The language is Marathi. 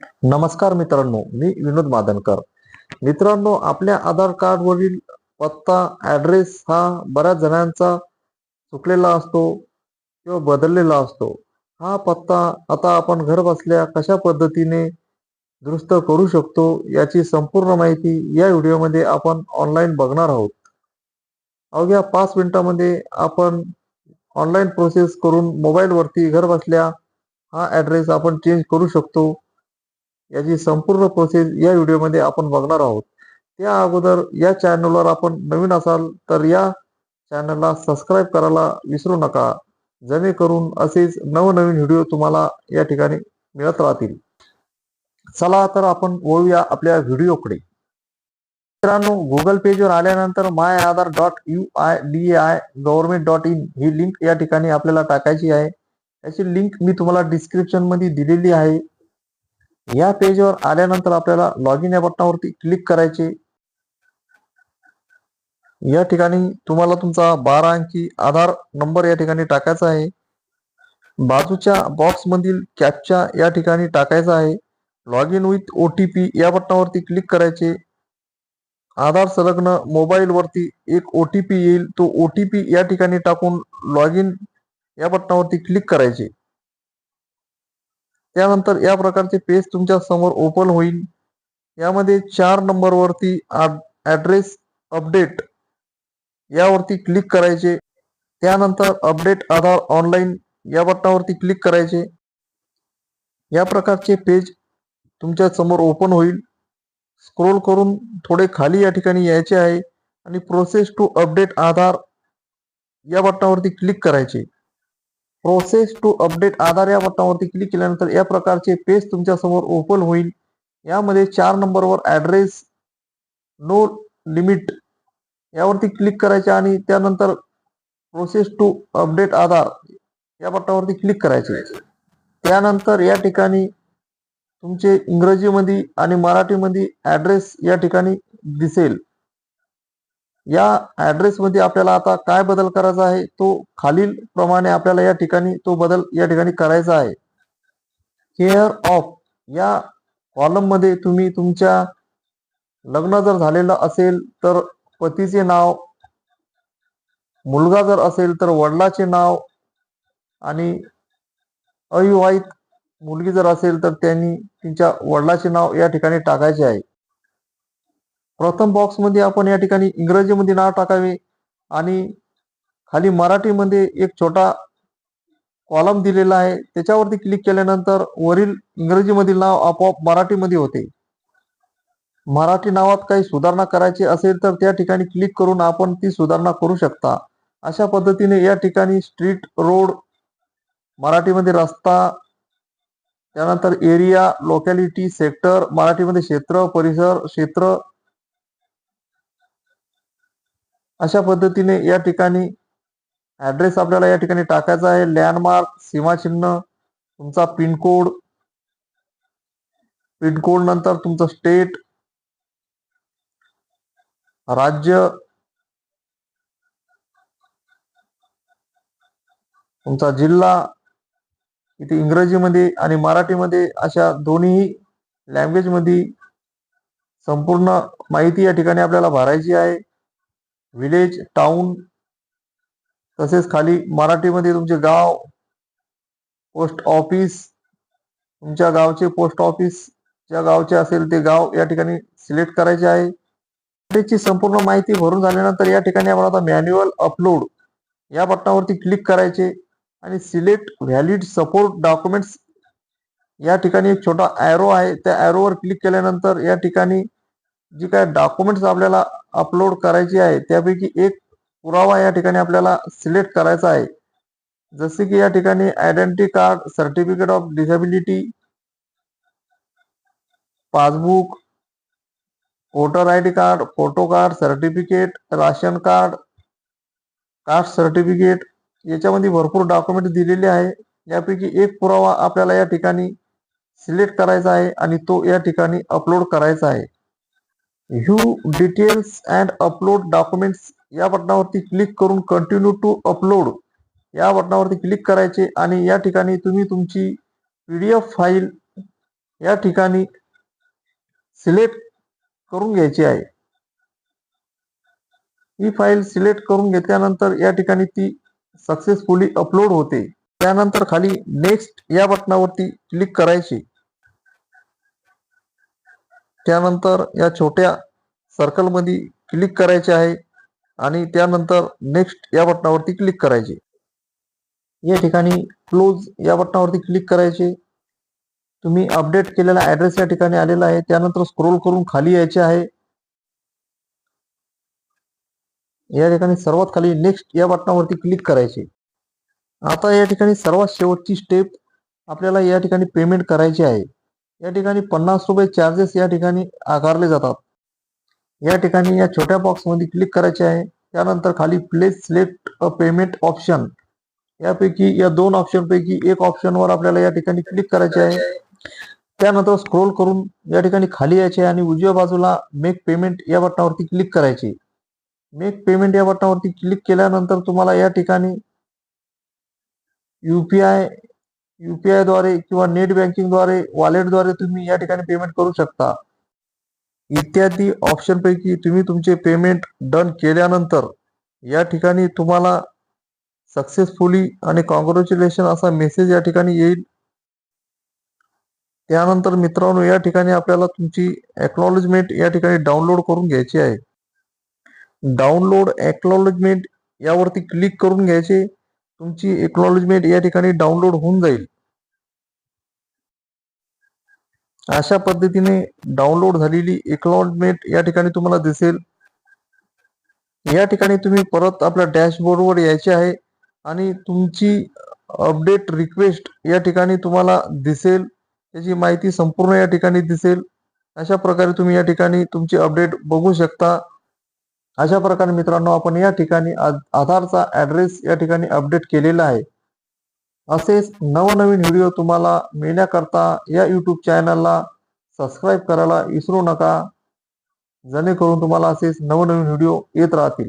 नमस्कार मित्रांनो मी विनोद मादनकर. मित्रांनो आपल्या आधार कार्ड वरील पत्ता ऍड्रेस हा बऱ्याच जणांचा चुकलेला असतो किंवा बदललेला असतो. हा पत्ता आता आपण घर बसल्या कशा पद्धतीने दुरुस्त करू शकतो याची संपूर्ण माहिती या व्हिडिओमध्ये आपण ऑनलाईन बघणार आहोत. अवघ्या पाच मिनिटामध्ये आपण ऑनलाईन प्रोसेस करून मोबाईलवरती घर बसल्या हा ऍड्रेस आपण चेंज करू शकतो. याची संपूर्ण प्रोसेस या व्हिडिओमध्ये आपण बघणार आहोत. त्या अगोदर या चॅनलवर आपण नवीन असाल तर या चॅनलला सबस्क्राईब करायला विसरू नका. जेणेकरून असेच नवनवीन व्हिडिओ तुम्हाला या ठिकाणी मिळत राहतील. चला तर आपण वळूया आपल्या व्हिडिओकडे मित्रांनो गुगल पेजवर आल्यानंतर my Aadhaar dot U I D I government dot in he link या ठिकाणी आपल्याला टाकायची आहे. याची लिंक मी तुम्हाला डिस्क्रिप्शनमध्ये दिलेली आहे. या पेजवर आल्यानंतर आपल्याला लॉग इन या बटनावरती क्लिक करायचे. या ठिकाणी तुम्हाला तुमचा बारा अंकी आधार नंबर या ठिकाणी टाकायचा आहे. बाजूच्या बॉक्स मधील कॅपच्या या ठिकाणी टाकायचा आहे. Log in with O T P या बटनावरती क्लिक करायचे. आधार संलग्न मोबाईल वरती एक ओ टी पी येईल. तो ओ टी पी या ठिकाणी टाकून लॉग इन या बटनावरती क्लिक करायचे. त्यानंतर या प्रकारचे पेज तुमच्यासमोर ओपन होईल. यामध्ये चार नंबरवरती ॲड्रेस अपडेट यावरती क्लिक करायचे. त्यानंतर अपडेट आधार ऑनलाईन या बटनावरती क्लिक करायचे. या प्रकारचे पेज तुमच्यासमोर ओपन होईल. स्क्रोल करून थोडे खाली या ठिकाणी यायचे आहे. आणि प्रोसेस टू अपडेट आधार या बटनावरती क्लिक करायचे. प्रोसेस टू अपडेट आधार या बटनावरती क्लिक केल्यानंतर या प्रकारचे पेज तुमच्यासमोर ओपन होईल. यामध्ये चार नंबरवर ऍड्रेस नो लिमिट यावरती क्लिक करायचे आणि त्यानंतर प्रोसेस टू अपडेट आधार या बटनावरती क्लिक करायचे. त्यानंतर या ठिकाणी तुमचे इंग्रजीमध्ये आणि मराठीमध्ये ऍड्रेस या ठिकाणी दिसेल. या ॲड्रेसमध्ये आपल्याला आता काय बदल करायचा आहे? तो खालील प्रमाणे आपल्याला या ठिकाणी तो बदल या ठिकाणी करायचा आहे. केअर ऑफ या कॉलममध्ये तुम्ही तुमच्या लग्न जर झालेलं असेल तर पतीचे नाव मुलगा जर असेल तर वडिलाचे नाव आणि अविवाहित मुलगी जर असेल तर त्यांनी तिच्या वडिलाचे नाव या ठिकाणी टाकायचे आहे. प्रथम बॉक्समध्ये आपण या ठिकाणी इंग्रजीमध्ये नाव टाकावे आणि खाली मराठीमध्ये एक छोटा कॉलम दिलेला आहे. त्याच्यावरती क्लिक केल्यानंतर वरील इंग्रजीमधील नाव आपोआप मराठीमध्ये होते. मराठी नावात काही सुधारणा करायची असेल तर त्या ठिकाणी क्लिक करून आपण ती सुधारणा करू शकता. अशा पद्धतीने या ठिकाणी स्ट्रीट रोड मराठीमध्ये रस्ता त्यानंतर एरिया लोकॅलिटी सेक्टर मराठीमध्ये क्षेत्र परिसर क्षेत्र अशा पद्धतीने या ठिकाणी ऍड्रेस आपल्याला या ठिकाणी टाकायचा आहे. लँडमार्क सीमाचिन्ह तुमचा पिनकोड पिनकोड नंतर तुमचं स्टेट राज्य तुमचा जिल्हा इथे इंग्रजीमध्ये आणि मराठीमध्ये अशा दोन्ही लँग्वेजमध्ये संपूर्ण माहिती या ठिकाणी आपल्याला भरायची आहे. विलेज टाउन तसेच खाली मराठीमध्ये तुमचे गाव पोस्ट ऑफिस तुमच्या गावचे पोस्ट ऑफिस ज्या गावचे असेल ते गाव या ठिकाणी सिलेक्ट करायचे आहे. ची संपूर्ण माहिती भरून झाल्यानंतर या ठिकाणी आपण आता मॅन्युअल अपलोड या बटनावरती क्लिक करायचे आणि सिलेक्ट व्हॅलिड सपोर्ट डॉक्युमेंट्स या ठिकाणी एक छोटा ॲरो आहे. त्या ॲरोवर क्लिक केल्यानंतर या ठिकाणी जी काय डॉक्युमेंट्स आपल्याला अपलोड करायची आहे त्यापैकी एक पुरावा या ठिकाणी आपल्याला सिलेक्ट करायचा आहे. जसे की या ठिकाणी identity card certificate of disability passbook voter I D card photo card certificate ration card caste certificate याच्यामध्ये भरपूर डॉक्युमेंट दिलेले आहे. यापैकी एक पुरावा आपल्याला या ठिकाणी सिलेक्ट करायचा आहे आणि तो या ठिकाणी अपलोड करायचा आहे. View details and upload documents या बटनावरती क्लिक करून कंटिन्यू टू अपलोड या बटनावरती क्लिक करायचे आणि या ठिकाणी तुम्ही तुमची पी डी एफ फाईल या ठिकाणी सिलेक्ट करून घ्यायची आहे. ही फाईल सिलेक्ट करून घेतल्यानंतर या ठिकाणी ती सक्सेसफुली अपलोड होते. त्यानंतर खाली नेक्स्ट या बटनावरती क्लिक करायचे. त्यानंतर या छोट्या सर्कलमध्ये क्लिक करायचे आहे आणि त्यानंतर नेक्स्ट या बटनावरती क्लिक करायचे. या ठिकाणी क्लोज या बटनावरती क्लिक करायचे. तुम्ही अपडेट केलेला ऍड्रेस या ठिकाणी आलेला आहे. त्यानंतर स्क्रोल करून खाली यायचे आहे. या ठिकाणी सर्वात खाली नेक्स्ट या बटनावरती क्लिक करायचे. आता या ठिकाणी सर्वात शेवटची स्टेप आपल्याला या ठिकाणी पेमेंट करायची आहे. या ठिकाणी पन्नास रुपये चार्जेस या ठिकाणी आकारले जातात. या ठिकाणी या छोट्या बॉक्समध्ये क्लिक करायचे आहे. त्यानंतर खाली place select a payment option यापैकी या दोन ऑप्शनपैकी एक ऑप्शनवर आपल्याला या ठिकाणी क्लिक करायचे आहे. त्यानंतर स्क्रोल करून या ठिकाणी खाली यायचे आणि उजव्या बाजूला मेक पेमेंट या बटनावरती क्लिक करायचे. मेक पेमेंट या बटनावरती क्लिक केल्यानंतर तुम्हाला या ठिकाणी युपीआय युपीआयद्वारे किंवा नेट बँकिंगद्वारे वॉलेटद्वारे तुम्ही या ठिकाणी पेमेंट करू शकता. इत्यादी ऑप्शन पैकी तुम्ही तुमचे पेमेंट डन केल्यानंतर या ठिकाणी तुम्हाला सक्सेसफुली आणि कॉंग्रॅच्युलेशन असा मेसेज या ठिकाणी येईल. त्यानंतर मित्रांनो या ठिकाणी आपल्याला तुमची एक्नॉलेजमेंट या ठिकाणी डाउनलोड करून घ्यायची आहे. डाउनलोड एक्नॉलेजमेंट यावरती क्लिक करून घ्यायचे. तुमची एक्नॉलेजमेंट या ठिकाणी डाउनलोड होऊन जाईल. अशा पद्धतीने डाउनलोड झालेली एक्नॉलेजमेंट या ठिकाणी तुम्हाला दिसेल. या ठिकाणी तुम्ही परत आपल्या डॅशबोर्डवर यायचे आहे आणि तुमची अपडेट रिक्वेस्ट या ठिकाणी तुम्हाला दिसेल. त्याची माहिती संपूर्ण या ठिकाणी दिसेल. अशा प्रकारे तुम्ही या ठिकाणी तुमची अपडेट बघू शकता. अशा प्रकारे मित्रांनो आपण या ठिकाणी आधारचा ऍड्रेस या ठिकाणी अपडेट केलेला आहे. असेच नवनवीन व्हिडिओ तुम्हाला मिळण्याकरता या यूट्यूब चॅनलला सबस्क्राईब करायला विसरू नका. जेणेकरून तुम्हाला असेच नवनवीन व्हिडिओ येत राहतील.